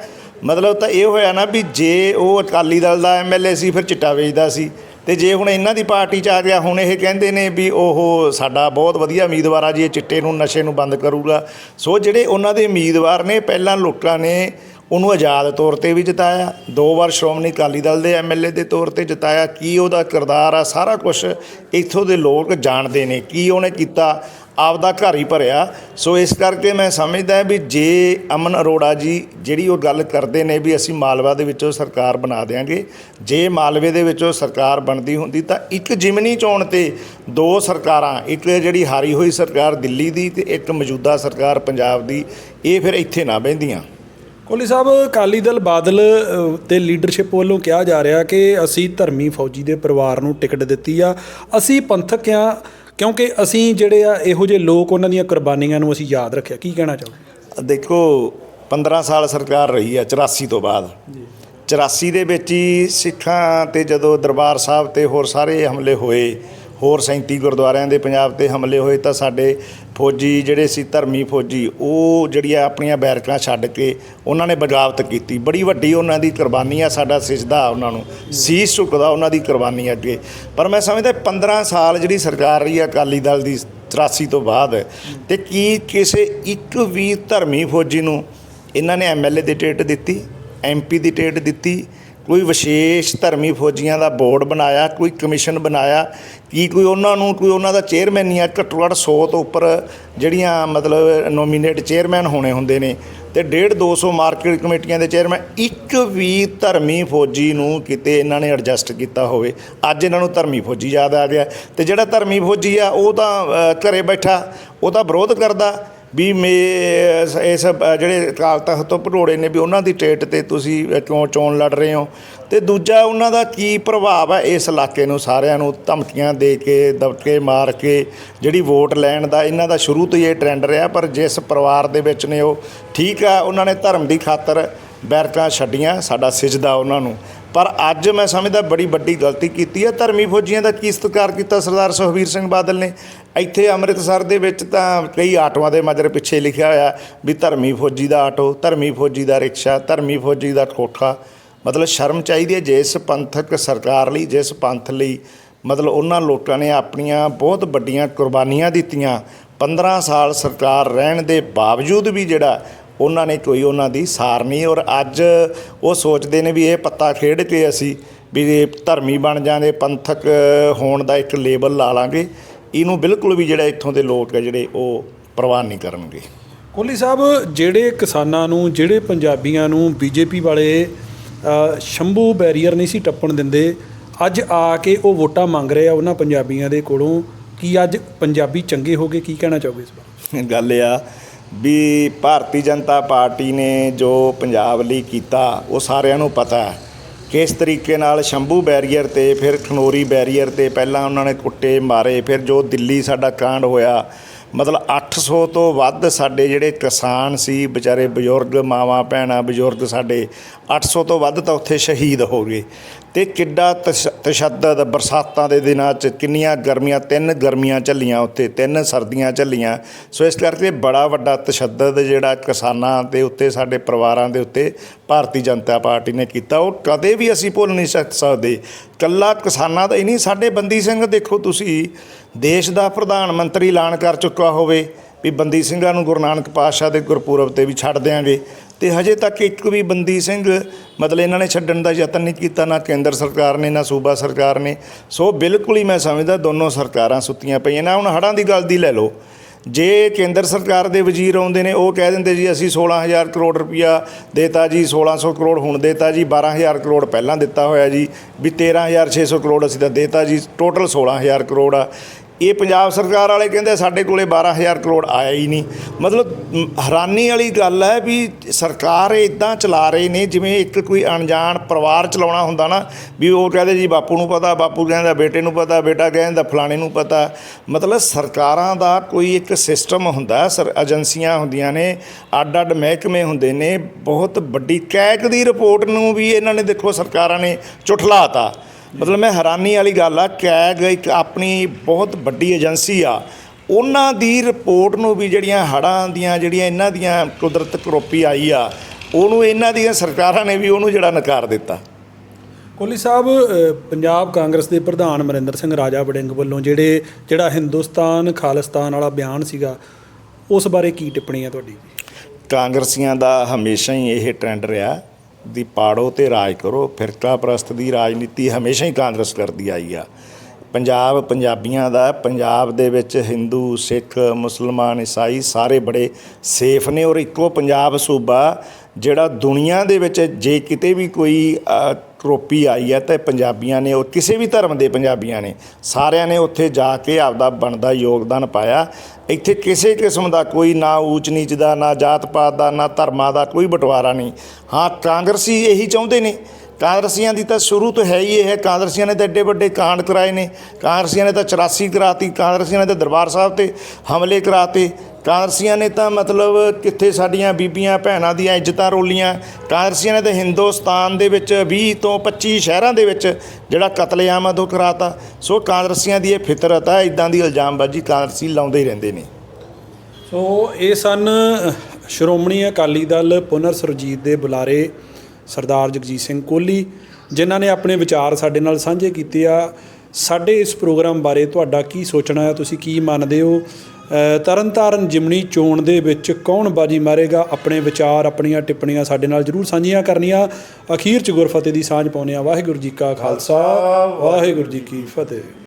ਮਤਲਬ ਤਾਂ ਇਹ ਹੋਇਆ ਨਾ ਵੀ ਜੇ ਉਹ ਅਕਾਲੀ ਦਲ ਦਾ ਐਮਐਲਏ ਸੀ, ਫਿਰ ਚਿੱਟਾ ਵੇਚਦਾ ਸੀ। ਤੇ ਜੇ ਹੁਣ ਇਹਨਾਂ ਦੀ ਪਾਰਟੀ ਚ ਆ ਗਿਆ, ਹੁਣ ਇਹ ਕਹਿੰਦੇ ਨੇ ਵੀ ਉਹ ਸਾਡਾ ਬਹੁਤ ਵਧੀਆ ਉਮੀਦਵਾਰ ਆ ਜੀ, ਇਹ ਚਿੱਟੇ ਨੂੰ, ਨਸ਼ੇ ਨੂੰ ਬੰਦ ਕਰੂਗਾ। ਸੋ ਜਿਹੜੇ ਉਹਨਾਂ ਦੇ ਉਮੀਦਵਾਰ ਨੇ, ਪਹਿਲਾਂ ਲੋਕਾਂ ਨੇ, ਉਹਨੂੰ ਆਜ਼ਾਦ ਤੌਰ ਤੇ ਵੀ ਜਿਤਾਇਆ। ਦੋ ਵਾਰ ਸ਼੍ਰੋਮਣੀ ਅਕਾਲੀ ਦਲ ਦੇ ਐਮਐਲਏ ਦੇ ਤੌਰ ਤੇ ਜਿਤਾਇਆ। ਕੀ ਉਹਦਾ ਕਿਰਦਾਰ ਆ? ਸਾਰਾ ਕੁਝ ਇੱਥੋਂ ਦੇ ਲੋਕ ਜਾਣਦੇ ਨੇ। ਕੀ ਉਹਨੇ ਕੀਤਾ? ਆਪਦਾ ਘਰ ਹੀ ਭਰਿਆ। ਸੋ ਇਸ ਕਰਕੇ ਮੈਂ ਸਮਝਦਾ ਵੀ ਜੇ ਅਮਨ ਅਰੋੜਾ ਜੀ ਜਿਹੜੀ ਉਹ ਗੱਲ ਕਰਦੇ ਨੇ ਵੀ ਅਸੀਂ ਮਾਲਵਾ ਦੇ ਵਿੱਚੋਂ ਸਰਕਾਰ ਬਣਾ ਦੇਾਂਗੇ ਜੇ ਮਾਲਵੇ ਦੇ ਵਿੱਚੋਂ ਸਰਕਾਰ ਬਣਦੀ ਹੁੰਦੀ ਤਾਂ ਇੱਕ ਜਿਮਨੀ ਚੋਣ ਤੇ ਦੋ ਸਰਕਾਰਾਂ ਇੱਕ ਜਿਹੜੀ ਹਾਰੀ ਹੋਈ ਸਰਕਾਰ ਦਿੱਲੀ ਦੀ ਤੇ ਇੱਕ ਮੌਜੂਦਾ ਸਰਕਾਰ ਪੰਜਾਬ ਦੀ ਇਹ ਫਿਰ ਇੱਥੇ ਨਾ ਬਹਿੰਦੀਆਂ। ਕੋਹਲੀ ਸਾਹਿਬ ਅਕਾਲੀ ਦਲ ਬਾਦਲ ਅ, ਤੇ ਲੀਡਰਸ਼ਿਪ ਵੱਲੋਂ ਕਿਹਾ ਜਾ ਰਿਹਾ ਕਿ ਅਸੀਂ ਧਰਮੀ ਫੌਜੀ ਦੇ ਪਰਿਵਾਰ ਨੂੰ ਟਿਕਟ ਦਿੱਤੀ ਆ। ਅਸੀਂ ਪੰਥਕ ਆ ਕਿਉਂਕਿ ਅਸੀਂ ਜਿਹੜੇ ਆ ਇਹੋ ਜਿਹੇ ਲੋਕ ਉਹਨਾਂ ਦੀਆਂ ਕੁਰਬਾਨੀਆਂ ਨੂੰ ਅਸੀਂ ਯਾਦ ਰੱਖਿਆ। ਕੀ ਕਹਿਣਾ ਚਾਹੋਗੇ? ਦੇਖੋ 15 ਸਾਲ ਸਰਕਾਰ ਰਹੀ ਹੈ 84 ਤੋਂ ਬਾਅਦ। 84 ਦੇ ਵਿੱਚ ਹੀ ਸਿੱਖਾਂ ਤੇ ਜਦੋਂ ਦਰਬਾਰ ਸਾਹਿਬ ਤੇ ਹੋਰ ਸਾਰੇ ਹਮਲੇ ਹੋਏ ਹੋਰ 37 ਗੁਰਦੁਆਰਿਆਂ ਦੇ ਪੰਜਾਬ ਤੇ ਹਮਲੇ ਹੋਏ ਤਾਂ ਸਾਡੇ ਫੌਜੀ ਜਿਹੜੇ ਸੀ ਧਰਮੀ ਫੌਜੀ, ਉਹ ਜਿਹੜੀਆਂ ਆਪਣੀਆਂ ਬੈਰਕਾਂ ਛੱਡ ਕੇ ਉਹਨਾਂ ਨੇ ਬਗਾਵਤ ਕੀਤੀ। ਬੜੀ ਵੱਡੀ ਉਹਨਾਂ ਦੀ ਕੁਰਬਾਨੀ ਆ, ਸਾਡਾ ਸਿਜਦਾ ਉਹਨਾਂ ਨੂੰ। ਸੀਸ ਝੁਕਦਾ ਉਹਨਾਂ ਦੀ ਕੁਰਬਾਨੀ ਅੱਗੇ। ਪਰ ਮੈਂ ਸਮਝਦਾ 15 ਸਾਲ ਜਿਹੜੀ ਸਰਕਾਰ ਰਹੀ ਆ ਅਕਾਲੀ ਦਲ ਦੀ 84 ਤੋਂ ਬਾਅਦ, ਤੇ ਕੀ ਕਿਸੇ ਇੱਕ ਵੀ ਧਰਮੀ ਫੌਜੀ ਨੂੰ ਇਹਨਾਂ ਨੇ ਐਮਐਲਏ ਦੀ ਟਿਕਟ ਦਿੱਤੀ ਐਮਪੀ ਦੀ ਟਿਕਟ ਦਿੱਤੀ, ਕੋਈ ਵਿਸ਼ੇਸ਼ ਧਰਮੀ ਫੌਜੀਆਂ ਦਾ ਬੋਰਡ ਬਣਾਇਆ, ਕੋਈ ਕਮਿਸ਼ਨ ਬਣਾਇਆ ਕੀ ਕੋਈ ਉਹਨਾਂ ਨੂੰ ਕੋਈ ਉਹਨਾਂ ਦਾ ਚੇਅਰਮੈਨ ਹੀ ਆ ਘੱਟੋ ਘੱਟ 100 ਤੋਂ ਉੱਪਰ ਜਿਹੜੀਆਂ ਮਤਲਬ ਨੋਮੀਨੇਟ ਚੇਅਰਮੈਨ ਹੋਣੇ ਹੁੰਦੇ ਨੇ ਤੇ 1.5 200 ਮਾਰਕੀਟ ਕਮੇਟੀਆਂ ਦੇ ਚੇਅਰਮੈਨ ਇੱਕ ਵੀ ਧਰਮੀ ਫੌਜੀ ਨੂੰ ਕਿਤੇ ਇਹਨਾਂ ਨੇ ਐਡਜਸਟ ਕੀਤਾ ਹੋਵੇ। ਅੱਜ ਇਹਨਾਂ ਨੂੰ ਧਰਮੀ ਫੌਜੀ ਯਾਦ ਆ ਗਿਆ। ਤੇ ਜਿਹੜਾ ਧਰਮੀ ਫੌਜੀ ਆ ਉਹ ਤਾਂ ਅ, ਘਰੇ ਬੈਠਾ ਉਹ ਤਾਂ ਵਿਰੋਧ ਕਰਦਾ। ਵੀ ਮੇ ਇਸ ਜਿਹੜੇ ਅਕਾਲ ਤਖਤ ਤੋਂ ਭਰੋੜੇ ਨੇ ਵੀ ਉਹਨਾਂ ਦੀ ਟੇਟ ਤੇ ਤੁਸੀਂ ਕਿਉਂ ਚੋਣ ਲੜ ਰਹੇ ਹੋ? ਤੇ ਦੂਜਾ ਉਹਨਾਂ ਦਾ ਕੀ ਪ੍ਰਭਾਵ ਹੈ ਇਸ ਇਲਾਕੇ ਨੂੰ ਸਾਰਿਆਂ ਨੂੰ ਧਮਕੀਆਂ ਦੇ ਕੇ, ਦਬਕੇ ਮਾਰ ਕੇ, ਜਿਹੜੀ ਵੋਟ ਲੈਣ ਦਾ ਇਹਨਾਂ ਦਾ ਸ਼ੁਰੂ ਤੋਂ ਹੀ ਇਹ ਟ੍ਰੈਂਡ ਰਿਹਾ, ਪਰ ਜਿਸ ਪਰਿਵਾਰ ਦੇ ਵਿੱਚ ਨੇ ਉਹ ਠੀਕ ਆ, ਉਹਨਾਂ ਨੇ ਧਰਮ ਦੀ ਖਾਤਰ ਬੈਰਕਾਂ ਛੱਡੀਆਂ, ਸਾਡਾ ਸਿਜਦਾ ਉਹਨਾਂ ਨੂੰ। ਪਰ ਅੱਜ ਮੈਂ ਸਮਝਦਾ ਬੜੀ ਵੱਡੀ ਗਲਤੀ ਕੀਤੀ ਹੈ। ਧਰਮੀ ਫੌਜੀਆਂ ਦਾ ਕੀ ਸਤਿਕਾਰ ਕੀਤਾ ਸਰਦਾਰ ਸੁਖਬੀਰ ਸਿੰਘ ਬਾਦਲ ਨੇ? ਇੱਥੇ ਅੰਮ੍ਰਿਤਸਰ ਦੇ ਵਿੱਚ ਤਾਂ ਕਈ ਆਟੋਆਂ ਦੇ ਮਗਰ ਪਿੱਛੇ ਲਿਖਿਆ ਹੋਇਆ ਵੀ ਧਰਮੀ ਫੌਜੀ ਦਾ ਆਟੋ, ਧਰਮੀ ਫੌਜੀ ਦਾ ਰਿਕਸ਼ਾ, ਧਰਮੀ ਫੌਜੀ ਦਾ ਕੋਠਾ। ਮਤਲਬ ਸ਼ਰਮ ਚਾਹੀਦੀ ਹੈ ਜਿਸ ਪੰਥਕ ਸਰਕਾਰ ਲਈ, ਜਿਸ ਪੰਥ ਲਈ। ਮਤਲਬ ਉਹਨਾਂ ਲੋਕਾਂ ਨੇ ਆਪਣੀਆਂ ਬਹੁਤ ਵੱਡੀਆਂ ਕੁਰਬਾਨੀਆਂ ਦਿੱਤੀਆਂ। 15 ਸਾਲ ਸਰਕਾਰ ਰਹਿਣ ਦੇ ਬਾਵਜੂਦ ਵੀ ਜਿਹੜਾ ਉਹਨਾਂ ਨੇ ਕੋਈ ਉਹਨਾਂ ਦੀ ਸਾਰ ਨਹੀਂ ਔਰ ਅੱਜ ਉਹ ਸੋਚਦੇ ਨੇ ਵੀ ਇਹ ਪੱਤਾ ਖੇਡ ਕੇ ਅਸੀਂ ਵੀ ਇਹ ਧਰਮੀ ਬਣ ਜਾਂਦੇ ਪੰਥਕ ਹੋਣ ਦਾ ਇੱਕ ਲੇਬਲ ਲਾ ਲਾਂਗੇ। ਇਹਨੂੰ ਬਿਲਕੁਲ ਵੀ ਜਿਹੜਾ ਇੱਥੋਂ ਦੇ ਲੋਕ ਆ ਜਿਹੜੇ ਉਹ ਪ੍ਰਵਾਨ ਨਹੀਂ ਕਰਨਗੇ। ਕੋਹਲੀ ਸਾਹਿਬ ਜਿਹੜੇ ਕਿਸਾਨਾਂ ਨੂੰ ਜਿਹੜੇ ਪੰਜਾਬੀਆਂ ਨੂੰ ਬੀਜੇਪੀ ਵਾਲੇ ਸ਼ੰਭੂ ਬੈਰੀਅਰ ਨਹੀਂ ਸੀ ਟੱਪਣ ਦਿੰਦੇ ਅੱਜ ਆ ਕੇ ਉਹ ਵੋਟਾਂ ਮੰਗ ਰਹੇ ਆ ਉਹਨਾਂ ਪੰਜਾਬੀਆਂ ਦੇ ਕੋਲੋਂ ਕੀ ਅੱਜ ਪੰਜਾਬੀ ਚੰਗੇ ਹੋ ਗਏ ਕੀ ਕਹਿਣਾ ਚਾਹੋਗੇ ਇਸ ਬਾਰੇ? ਗੱਲ ਇਹ ਆ ਵੀ ਭਾਰਤੀ ਜਨਤਾ ਪਾਰਟੀ ਨੇ ਜੋ ਪੰਜਾਬ ਲਈ ਕੀਤਾ, ਉਹ ਸਾਰਿਆਂ ਨੂੰ ਪਤਾ ਹੈ ਕਿਸ ਤਰੀਕੇ ਨਾਲ ਸ਼ੰਭੂ ਬੈਰੀਅਰ ਤੇ, ਫਿਰ ਖਨੋਰੀ ਬੈਰੀਅਰ ਤੇ ਪਹਿਲਾਂ ਉਹਨਾਂ ਨੇ ਕੁੱਟੇ ਮਾਰੇ, ਫਿਰ ਜੋ ਦਿੱਲੀ ਸਾਡਾ ਕਾਂਡ ਹੋਇਆ, ਮਤਲਬ 800 ਤੋਂ ਵੱਧ ਸਾਡੇ ਜਿਹੜੇ ਕਿਸਾਨ ਸੀ, ਵਿਚਾਰੇ ਬਜ਼ੁਰਗ, ਮਾਵਾਂ, ਭੈਣਾਂ, ਬਜ਼ੁਰਗ ਸਾਡੇ 800 ਤੋਂ ਵੱਧ ਤਾਂ ਉੱਥੇ ਸ਼ਹੀਦ ਹੋ ਗਏ। ਤੇ ਕਿੱਡਾ ਤਸ਼- ਤਸ਼ੱਦਦ ਬਰਸਾਤਾਂ ਦੇ ਦਿਨਾਂ 'ਚ ਕਿੰਨੀਆਂ ਗਰਮੀਆਂ, ਤਿੰਨ ਗਰਮੀਆਂ ਝੱਲੀਆਂ ਉੱਥੇ, ਤਿੰਨ ਸਰਦੀਆਂ ਝੱਲੀਆਂ। ਸੋ ਇਸ ਕਰਕੇ ਬੜਾ ਵੱਡਾ ਤਸ਼ੱਦਦ ਜਿਹੜਾ ਕਿਸਾਨਾਂ ਦੇ ਉੱਤੇ, ਸਾਡੇ ਪਰਿਵਾਰਾਂ ਦੇ ਉੱਤੇ ਭਾਰਤੀ ਜਨਤਾ ਪਾਰਟੀ ਨੇ ਕੀਤਾ। ਉਹ ਕਦੇ ਵੀ ਅਸੀਂ ਭੁੱਲ ਨਹੀਂ ਸਕਦੇ। ਕੱਲਾ ਕਿਸਾਨਾਂ ਦਾ ਹੀ ਨਹੀਂ, ਸਾਡੇ ਬੰਦੀ ਸਿੰਘ ਦੇਖੋ ਤੁਸੀਂ, ਦੇਸ਼ ਦਾ ਪ੍ਰਧਾਨ ਮੰਤਰੀ ਐਲਾਨ ਕਰ ਚੁੱਕਾ ਹੋਵੇ ਵੀ ਬੰਦੀ ਸਿੰਘਾਂ ਨੂੰ ਗੁਰੂ ਨਾਨਕ ਪਾਤਸ਼ਾਹ ਦੇ ਗੁਰਪੁਰਬ ਤੇ ਵੀ ਛੱਡ ਦਿਆਂਗੇ। ਤੇ ਹਜੇ ਤੱਕ ਇੱਕ ਵੀ ਬੰਦੀ ਸਿੰਘ, ਮਤਲਬ ਇਹਨਾਂ ਨੇ ਛੱਡਣ ਦਾ ਯਤਨ ਨਹੀਂ ਕੀਤਾ, ਨਾ ਕੇਂਦਰ ਸਰਕਾਰ ਨੇ, ਨਾ ਸੂਬਾ ਸਰਕਾਰ ਨੇ। ਸੋ ਬਿਲਕੁਲ ਹੀ ਮੈਂ ਸਮਝਦਾ ਦੋਨੋਂ ਸਰਕਾਰਾਂ ਸੁੱਤੀਆਂ ਪਈਆਂ ਨਾ। ਹੁਣ ਹੜਾਂ ਦੀ ਗੱਲ ਦੀ ਲੈ ਲਓ। ਜੇ ਕੇਂਦਰ ਸਰਕਾਰ ਦੇ ਵਜ਼ੀਰ ਆਉਂਦੇ ਨੇ, ਉਹ ਕਹਿ ਦਿੰਦੇ ਜੀ, ਅਸੀਂ 16000 ਕਰੋੜ ਰੁਪਇਆ ਦੇਤਾ ਜੀ 1600 ਕਰੋੜ ਹੁਣ ਦੇਤਾ ਜੀ 12000 ਕਰੋੜ ਪਹਿਲਾਂ ਦਿੱਤਾ ਹੋਇਆ ਜੀ, ਵੀ 13600 ਕਰੋੜ ਅਸੀਂ ਤਾਂ ਦੇਤਾ ਜੀ, ਟੋਟਲ 16000 ਕਰੋੜ ਆ। ਇਹ ਪੰਜਾਬ ਸਰਕਾਰ ਵਾਲੇ ਕਹਿੰਦੇ ਸਾਡੇ ਕੋਲੇ 12000 ਕਰੋੜ ਆਇਆ ਹੀ ਨਹੀਂ। ਮਤਲਬ ਹੈਰਾਨੀ ਵਾਲੀ ਗੱਲ ਹੈ ਵੀ ਸਰਕਾਰ ਇਦਾਂ ਚਲਾ ਰਹੇ ਨੇ, ਜਿਵੇਂ ਇੱਕ ਕੋਈ ਅਣਜਾਣ ਪਰਿਵਾਰ ਚਲਾਉਣਾ ਹੁੰਦਾ ਨਾ, ਵੀ ਉਹ ਕਹਦੇ ਜੀ ਬਾਪੂ ਨੂੰ ਪਤਾ, ਬਾਪੂ ਕਹਿੰਦਾ ਬੇਟੇ ਨੂੰ ਪਤਾ, ਬੇਟਾ ਕਹਿੰਦਾ ਫਲਾਣੇ ਨੂੰ ਪਤਾ। ਮਤਲਬ, ਸਰਕਾਰਾਂ ਦਾ ਕੋਈ ਇੱਕ ਸਿਸਟਮ ਹੁੰਦਾ, ਸਰ, ਏਜੰਸੀਆਂ ਹੁੰਦੀਆਂ ਨੇ ਅੱਡ ਅੱਡ ਮਹਿਕਮੇ ਹੁੰਦੇ ਨੇ, ਬਹੁਤ ਵੱਡੀ ਕੈਕ ਦੀ ਰਿਪੋਰਟ ਨੂੰ ਵੀ ਇਹਨਾਂ ਨੇ ਦੇਖੋ ਸਰਕਾਰਾਂ ਨੇ ਝੁਠਲਾਤਾ ਮਤਲਬ ਮੈਂ ਹੈਰਾਨੀ ਵਾਲੀ ਗੱਲ ਆ ਕੈਗ ਇੱਕ ਆਪਣੀ ਬਹੁਤ ਵੱਡੀ ਏਜੰਸੀ ਆ। ਉਹਨਾਂ ਦੀ ਰਿਪੋਰਟ ਨੂੰ ਵੀ ਜਿਹੜੀਆਂ ਹੜ੍ਹਾਂ ਦੀਆਂ ਜਿਹੜੀਆਂ ਇਹਨਾਂ ਦੀਆਂ ਕੁਦਰਤ ਕਰੋਪੀ ਆਈ ਆ ਉਹਨੂੰ ਇਹਨਾਂ ਦੀਆਂ ਸਰਕਾਰਾਂ ਨੇ ਵੀ ਉਹਨੂੰ ਜਿਹੜਾ ਨਕਾਰ ਦਿੱਤਾ। ਕੋਹਲੀ ਸਾਹਿਬ ਪੰਜਾਬ ਕਾਂਗਰਸ ਦੇ ਪ੍ਰਧਾਨ ਅਮਰਿੰਦਰ ਸਿੰਘ ਰਾਜਾ ਵੜਿੰਗ ਵੱਲੋਂ ਜਿਹੜੇ ਜਿਹੜਾ ਹਿੰਦੁਸਤਾਨ ਖਾਲਿਸਤਾਨ ਵਾਲਾ ਬਿਆਨ ਸੀਗਾ ਉਸ ਬਾਰੇ ਕੀ ਟਿੱਪਣੀ ਹੈ ਤੁਹਾਡੀ? ਕਾਂਗਰਸੀਆਂ ਦਾ ਹਮੇਸ਼ਾ ਹੀ ਇਹ ਟ੍ਰੈਂਡ ਰਿਹਾ। ਦੀ ਪਾੜੋ ਤੇ ਰਾਜ ਕਰੋ ਫਿਰਕਾ ਪ੍ਰਸਤ ਦੀ ਰਾਜਨੀਤੀ ਹਮੇਸ਼ਾ ਹੀ ਕਾਂਗਰਸ ਕਰਦੀ ਆਈ ਆ। ਪੰਜਾਬ ਪੰਜਾਬੀਆਂ ਦਾ, ਪੰਜਾਬ ਦੇ ਵਿੱਚ ਹਿੰਦੂ, ਸਿੱਖ, ਮੁਸਲਮਾਨ, ਈਸਾਈ ਸਾਰੇ ਬੜੇ ਸੇਫ ਨੇ ਔਰ ਇੱਕੋ ਪੰਜਾਬ ਸੂਬਾ ਜਿਹੜਾ ਦੁਨੀਆ ਦੇ ਵਿੱਚ ਜੇ ਕਿਤੇ ਵੀ ਕੋਈ ਕਰੋਪੀ ਆਈ ਹੈ ਤਾਂ ਪੰਜਾਬੀਆਂ ਨੇ ਉਹ ਕਿਸੇ ਵੀ ਧਰਮ ਦੇ ਪੰਜਾਬੀਆਂ ਨੇ, ਸਾਰਿਆਂ ਨੇ ਉੱਥੇ ਜਾ ਕੇ ਆਪਦਾ ਬਣਦਾ ਯੋਗਦਾਨ ਪਾਇਆ। ਇੱਥੇ ਕਿਸੇ ਕਿਸਮ ਦਾ ਕੋਈ ਨਾ ਊਚ ਨੀਚ ਦਾ, ਨਾ ਜਾਤ ਪਾਤ ਦਾ, ਨਾ ਧਰਮਾਂ ਦਾ ਕੋਈ ਬਟਵਾਰਾ ਨਹੀਂ। ਹਾਂ, ਕਾਂਗਰਸੀ ਇਹੀ ਚਾਹੁੰਦੇ ਨੇ। ਕਾਂਗਰਸੀਆਂ ਦੀ ਤਾਂ ਸ਼ੁਰੂ ਤੋਂ ਹੈ ਹੀ ਇਹ ਹੈ। ਕਾਂਗਰਸੀਆਂ ਨੇ ਤਾਂ ਐਡੇ ਵੱਡੇ ਕਾਂਡ ਕਰਾਏ ਨੇ। ਕਾਂਗਰਸੀਆਂ ਨੇ ਤਾਂ 84 ਕਰਾਤੀ। ਕਾਂਗਰਸੀਆਂ ਨੇ ਤਾਂ ਦਰਬਾਰ ਸਾਹਿਬ ਤੇ ਹਮਲੇ ਕਰਾਤੇ। ਕਾਂਗਰਸੀਆਂ ਨੇ ਤਾਂ ਮਤਲਬ ਕਿੱਥੇ ਸਾਡੀਆਂ ਬੀਬੀਆਂ ਭੈਣਾਂ ਦੀਆਂ ਇੱਜ਼ਤਾਂ ਰੋਲੀਆਂ। ਕਾਂਗਰਸੀਆਂ ਨੇ ਤਾਂ ਹਿੰਦੁਸਤਾਨ ਦੇ ਵਿੱਚ 20 ਤੋਂ 25 ਸ਼ਹਿਰਾਂ ਦੇ ਵਿੱਚ ਜਿਹੜਾ ਕਤਲੇਆਮ ਆ, ਉਹ ਕਰਾਤਾ। ਸੋ ਕਾਂਗਰਸੀਆਂ ਦੀ ਇਹ ਫਿਤਰਤ ਆ ਇਦਾਂ ਦੀ ਇਲਜ਼ਾਮਬਾਜ਼ੀ ਕਾਂਗਰਸੀ ਲਾਉਂਦੇ ਹੀ ਰਹਿੰਦੇ ਨੇ। ਸੋ ਇਹ ਸਨ ਸ਼੍ਰੋਮਣੀ ਅਕਾਲੀ ਦਲ ਪੁਨਰ ਸੁਰਜੀਤ ਦੇ ਬੁਲਾਰੇ ਸਰਦਾਰ ਜਗਜੀਤ ਸਿੰਘ ਕੋਹਲੀ, ਜਿਨ੍ਹਾਂ ਨੇ ਆਪਣੇ ਵਿਚਾਰ ਸਾਡੇ ਨਾਲ ਸਾਂਝੇ ਕੀਤੇ ਆ। ਸਾਡੇ ਇਸ ਪ੍ਰੋਗਰਾਮ ਬਾਰੇ ਤੁਹਾਡਾ ਕੀ ਸੋਚਣਾ ਹੈ? ਤੁਸੀਂ ਕੀ ਮੰਨਦੇ ਹੋ? ਤਰਨਤਾਰਨ ਜਿਮਣੀ ਚੋਣ ਦੇ ਵਿੱਚ ਕੌਣ ਬਾਜੀ ਮਾਰੇਗਾ? ਆਪਣੇ ਵਿਚਾਰ, ਆਪਣੀਆਂ ਟਿੱਪਣੀਆਂ ਸਾਡੇ ਨਾਲ ਜਰੂਰ ਸਾਂਝੀਆਂ ਕਰਨੀਆਂ। ਅਖੀਰ ਚ ਗੁਰਫਤਿਹ ਦੀ ਸਾਂਝ ਪਾਉਂਦੇ ਆ ਵਾਹਿਗੁਰੂ ਜੀ ਕਾ ਖਾਲਸਾ, ਵਾਹਿਗੁਰੂ ਜੀ ਕੀ ਫਤਿਹ।